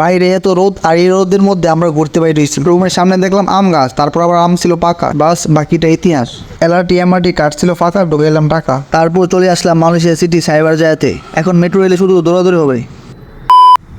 বাইরে এত রোদ, আর এই রোদের মধ্যে আমরা ঘুরতে বাইরে হয়েছি। রুমের সামনে দেখলাম আম গাছ, তারপর আবার আম ছিল পাকা। বাস, বাকিটা ইতিহাস। এলআরটি, এমআরটি কাট ছিল ফাঁকা, ঢুকে এলাম টাকা তারপর চলে আসলাম মালয়েশিয়া সিটি সাইবার জায়গাতে এখন মেট্রো রেলে শুধু দৌড়াদৌড়ি হবে।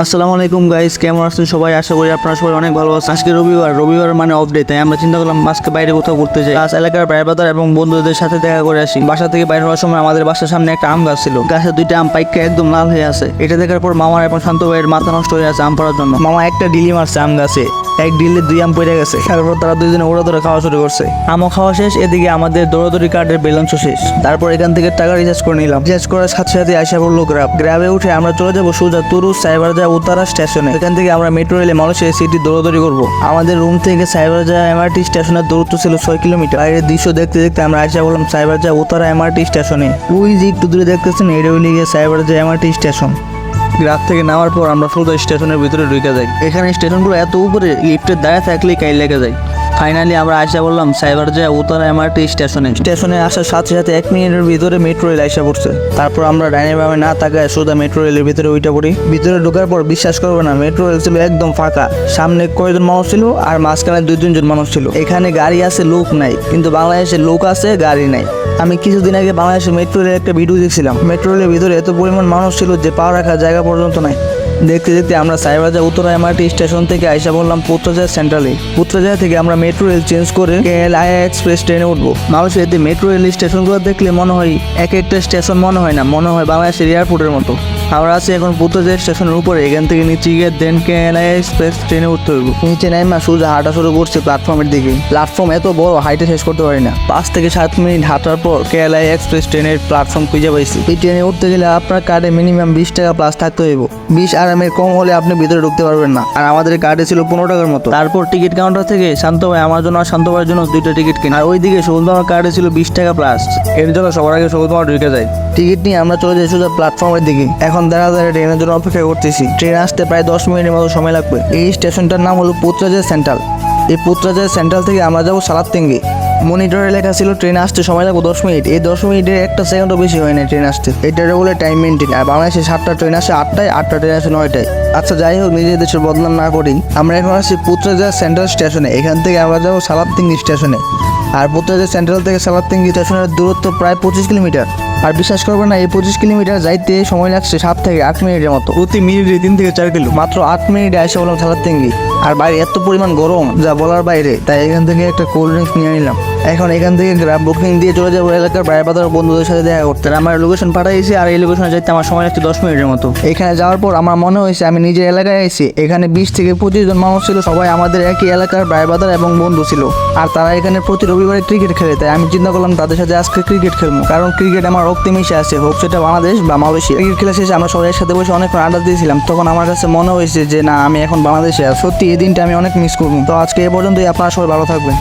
আসসালামু আলাইকুম গাইস কেমন আছেন সবাই? আশা করি আপনারা সবাই অনেক ভালো আছেন। আজকে রবিবার রবিবার মানে অফ ডে তাই আমরা চিন্তা করলাম আজকে বাইরে কোথাও ঘুরতে যাই। আজ এলাকার বাইরে এবং বন্ধুদের সাথে দেখা করে আসি। বাসা থেকে বাইরে হওয়ার সময় আমাদের বাসার সামনে একটা আম গাছ ছিল। গাছে দুইটা আম পাইকা একদম লাল হয়ে আছে। এটা দেখার পর মামার এবং শান্ত ভাইয়ের মাথা নষ্ট হয়ে আছে আম পড়ার জন্য। মামা একটা ডিলি মারছে আম গাছে। এক ডিলে দুই আম পড়ে গেছে। তারপর তারা দুইজনে ওরা ধরে খাওয়া শুরু করছে। আমও খাওয়া শেষ, এদিকে আমাদের দৌড়াদৌড়ি কার্ডের ব্যালেন্স শেষ। তারপর এখান থেকে টাকা রিচার্জ করে নিলাম। রিচার্জ করার সাথে সাথে আসা পড়ল গ্রাব গ্রাবে উঠে আমরা চলে যাব সোজা তুরু, সাইবার যা উত্তরা স্টেশনে। এখান থেকে আমরা মেট্রো রেলে মালয়েশিয়া সিটি দৌড়াদৌড়ি করব। আমাদের রুম থেকে সাইবার যা এমআরটি স্টেশনের দূরত্ব ছিল ছয় কিলোমিটার। বাইরের দৃশ্য দেখতে দেখতে আমরা আসা বললাম, সাইবারজা উত্তরা এমআরটি স্টেশনে। ওই যে একটু দূরে দেখতেছেন, এটা হইলে গিয়ে সাইবার যা এমআরটি স্টেশন। গ্রাফ থেকে নামার পর আমরা সোজা স্টেশনের ভিতরে ঢুকে যাই। এখানে স্টেশনগুলো এত উপরে লিফটের দাঁড়ায় থাকলেই কাই লেগে যায়। ফাইনালি আমরা আসা বললাম, সাইবার যায় উত্তর এমআরটি স্টেশনে। স্টেশনে আসার সাথে সাথে এক মিনিটের ভিতরে মেট্রো রেল আসা পড়ছে। তারপর আমরা ডাইনে বামে না তাকায় সোজা মেট্রো রেলের ভিতরে উইটা পড়ি। ভিতরে ঢোকার পর বিশ্বাস করবে না, মেট্রো রেল ছিল একদম ফাঁকা। সামনে কয়েকজন মানুষ ছিল আর মাঝখানে দুই তিনজন মানুষ ছিল। এখানে গাড়ি আছে, লোক নাই। কিন্তু বাংলাদেশে লোক আছে, গাড়ি নাই। আমি কিছুদিন আগে বাংলাদেশের মেট্রো রেলের একটা ভিডিও দেখছিলাম। মেট্রো রেলের ভিতরে এত পরিমাণ মানুষ ছিল যে পা রাখার জায়গা পর্যন্ত নাই। দেখতে দেখতে আমরা সাইবাজা উত্তরা এমআরটি স্টেশন থেকে আইসা বললাম পুত্রজায় সেন্ট্রালে পুত্রজায় থেকে আমরা মেট্রো রেল চেঞ্জ করে আই এক্সপ্রেস ট্রেনে উঠবো। মানুষের এতে মেট্রো রেল স্টেশনগুলো দেখলে মনে হয় এক একটা স্টেশন মনে হয় না, মনে হয় বাংলাদেশের এয়ারপোর্টের মতো। আমরা আছি এখন পুত্রজায় স্টেশনের উপরে। এখান থেকে নিচে গিয়ে দেন আই এক্সপ্রেস ট্রেনে উঠতে হইব। নিচে নাইমা সোজা হাঁটা শুরু করছে প্ল্যাটফর্মের দিকে। প্ল্যাটফর্ম এত বড় হাইটে শেষ করতে পারি না। পাঁচ থেকে সাত মিনিট হাঁটার পর কেএলআই এক্সপ্রেস ট্রেনের প্ল্যাটফর্ম খুঁজে পাইছি। এই ট্রেনে উঠতে গেলে আপনার কার্ডে মিনিমাম বিশ টাকা প্লাস থাকতে হইব। বিশ আরামের কম হলে আপনি ভিতরে ঢুকতে পারবেন না। আর আমাদের কার্ডে ছিল পনেরো টাকার মতো। তারপর টিকিট কাউন্টার থেকে শান্ত ভাই আমার জন্য আর শান্ত ভাইয়ের জন্য দুইটা টিকিট কিনে। আর ওইদিকে সৌদ আমার কার্ডে ছিল বিশ টাকা প্লাস এর জন্য সবার আগে সৌদ ঢুকে যায়। টিকিট নিয়ে আমরা চলে যাই সোজা প্ল্যাটফর্মের দিকে। এখন দেখা যায় ট্রেনের জন্য অপেক্ষা করতেছি। ট্রেন আসতে প্রায় দশ মিনিটের মতো সময় লাগবে। এই স্টেশনটার নাম হলো পুত্রাজয় সেন্ট্রাল। এই পুত্রাজয় সেন্ট্রাল থেকে আমরা যাব সালাত্তিঙ্গি। মনিটরে লেখা ছিল, ট্রেন আসতে সময় লাগবে দশ মিনিট। এই দশ মিনিটের একটা সেকেন্ডও বেশি হয় না ট্রেন আসতে। এটার বলে টাইম মেনটেন আর বাংলাদেশে সাতটা ট্রেন আসে আটটায়, আটটা ট্রেন আসে নয়টায়। আচ্ছা যাই হোক নিজের দেশের বদনাম না করি আমরা এখন আসছি পুত্রাজা সেন্ট্রাল স্টেশনে। এখান থেকে আমরা যাব সালাত্তিঙ্গি স্টেশনে। আর পুত্রাজা সেন্ট্রাল থেকে সালাত্তিঙ্গি স্টেশনের দূরত্ব প্রায় পঁচিশ কিলোমিটার। আর বিশ্বাস করব না এই পঁচিশ কিলোমিটার যাইতে সময় লাগছে সাত থেকে আট মিনিটের মতো। প্রতি মিনিটে তিন থেকে চার কিলো মাত্র আট মিনিটে এসে বললাম সালাত্তিঙ্গি আর বাইরে এত পরিমাণ গরম যা বলার বাইরে, তাই এখান থেকে একটা কোল্ড ড্রিঙ্কস নিয়ে নিলাম। এখন এখান থেকে গ্রাম বুকিং দিয়ে চলে যাব এলাকার বাইরে বাজার বন্ধুদের সাথে দেখা করতে। আমার লোকেশন পাঠাইছি আর এই লোকেশনে যাইতে আমার সময় লাগছে দশ মিনিটের মতো। এখানে যাওয়ার পর আমার মনে হয়েছে আমি নিজের এলাকায় এসেছি এখানে বিশ থেকে পঁচিশ জন মানুষ ছিল, সবাই আমাদের একই এলাকার বাইরে বাজার এবং বন্ধু ছিল। আর তারা এখানে প্রতি রবিবারে ক্রিকেট খেলে, তাই আমি চিন্তা করলাম তাদের সাথে আজকে ক্রিকেট খেলব। কারণ ক্রিকেট আমার রক্তে মিশে আছে, হোক সেটা বাংলাদেশ বা মালয়েশিয়া। ক্রিকেট খেলা শেষে আমরা সবাই একসাথে বসে অনেকক্ষণ আড্ডা দিয়েছিলাম, তখন আমার কাছে মনে হয়েছে যে, না, আমি এখন বাংলাদেশে সত্যি এই দিনটা আমি অনেক মিস করব। তো আজকে এ পর্যন্তই আপনারা সবাই ভালো থাকবেন।